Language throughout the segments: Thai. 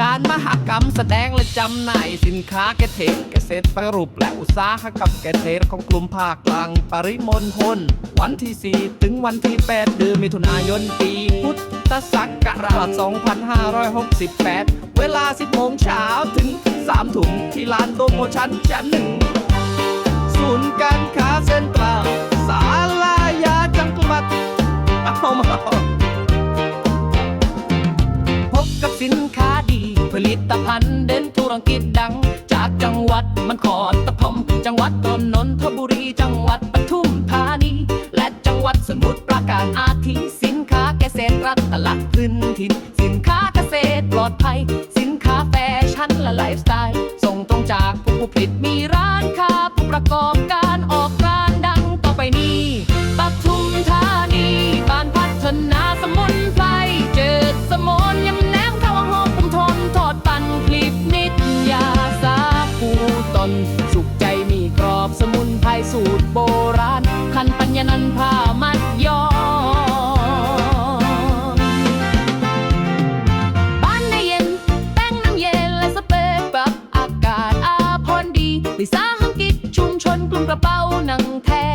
งานมหกรรมแสดงและจำหน่ายสินค้าเกษตรเกษตรประรูปและอุตสาหกรรมเกษตรของกลุ่มภาคกลางปริมณฑลวันที่ 4 ถึงวันที่ 8 เดือนมิถุนายนปีพุทธศักราช 2568 เวลา 10 โมงเช้าถึง 3 ถุงที่ลานโปรโมชั่นชั้นหนึ่งศูนย์การค้าเซ็นทรัลสาลายาจังหวัดเอามา ตพันเด่นธุรกิจดัง จากจังหวัดมันขอตะพมจังหวัดตนนนทบุรีจังหวัดปทุมธานี และจังหวัดสมุทรปราการอาทิสินค้าเกษตรรัฐตลัดพื้นถิ่น สินค้าเกษตรปลอดภัย สินค้าแฟชั่นและไลฟ์สไตล์ ส่งตรงจากผู้ผลิตมีร้านค้าผู้ประกอบ อบสมุนไพรสูตรโบราณ คันปัญญานันผ้ามัดย้อบ้านในเย็น แป้งน้ำเย็นและสเปรย์ปรับอากาศอาพรดีลิซาหังกิจชุมชนกลุ่มกระเป๋าหนังแท้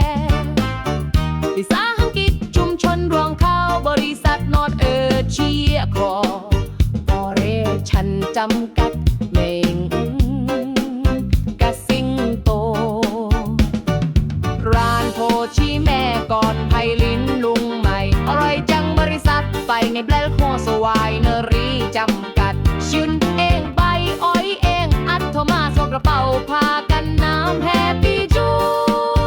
ลิซาหังกิจชุมชนรวงข้าวบริษัทนอดเอเชียคอปอเรชันจำกัด แบล็คโคสวายเนอรีจำกัด ชุนเองใบอ้อยเอง อัดโทมาสกระเป๋าพากันน้ำแฮปปี้จู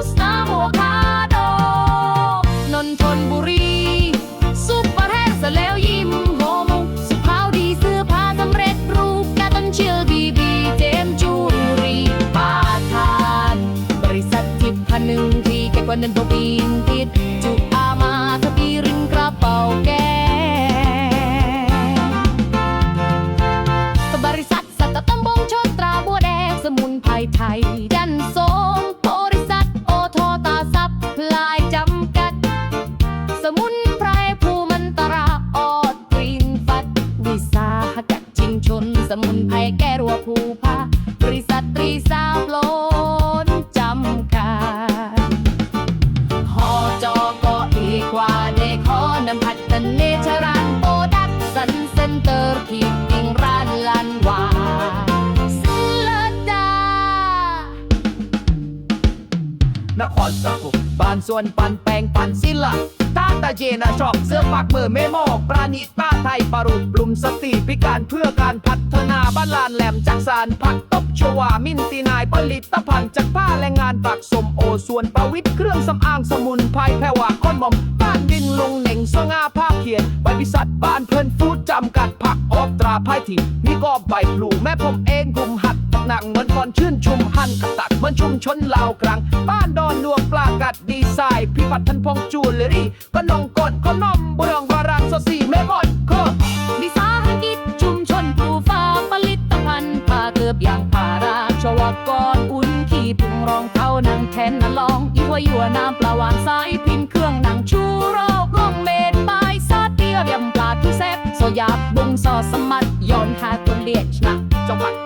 สน้ำโอคาโด นนทนบุรี ซุปเปอร์แฮกสแล้วยิ้มโฮมสุขาวดีเสื้อผ้าสำเร็จรูปการต้นเชียวบีบีเจมจูรีปาทาน บริษัททิพย์พันหนึ่งที่แก่กว่านั้นตัวปี นโสมบริษัทโอโทตาซับพลายจำกัด สมุนไพรภูมันตราออดกรีนฟัด วิสาหกัดชิงชน สมุนไพรแก้รัวภูพาบริษัทตรีสาวโลนจำกัดหอจอก็อีกว่าเดคอนำพัฒเนชรันโปรดักสันเซ็นเตอร์คีปิง สกุบ้านสวนปันแปลงปันศิลป์ตาตาเจนะชอบเสื้อปักมือเมโมกปราณีตป้าไทยปรุปลุมสตรีพิการเพื่อการพัฒนาบ้านลานแหลมจักสารผักตบชวามินตีนายผลิตภัณฑ์จากผ้าแรงงานปักสมโอส่วนประวิทย์เครื่องสำอางสมุนไพรแพรวาก้นหมอมบ้านดินลุงเหน่งสง่าภาพเขียนบริษัทบ้านเพิ่นฟูดจำกัดผักออกตราภายถิ่นมีกอบใบปลูแม่ผมเองกลุ่มหัด หนักเหมือนก่อนชื่นชุมหันกระตักเหมือนชุมชนลาวกลางบ้านดอนลวงปลากัดดีไซน์พิพัฒน์ทันพงจูเลรี่ก็นองกดก็นอมบุรองวารังสสีแม่บอนก็วิสาหกิจชุมชนผู้ฟ้าผลิตภัณฑ์ผ้าเกือบอย่างผ้าราชวกรอุ่นขี้พุงรองเท้านังแทนนลองอีหัวยัวน้ำปลาหวานสายพินเครื่องหนังชูโรคลงเมดบายซาเตียเรียมปลาทุเซฟโซยาบบุงซอสมัดย้อนหาตัวเลียชนะจังหวัด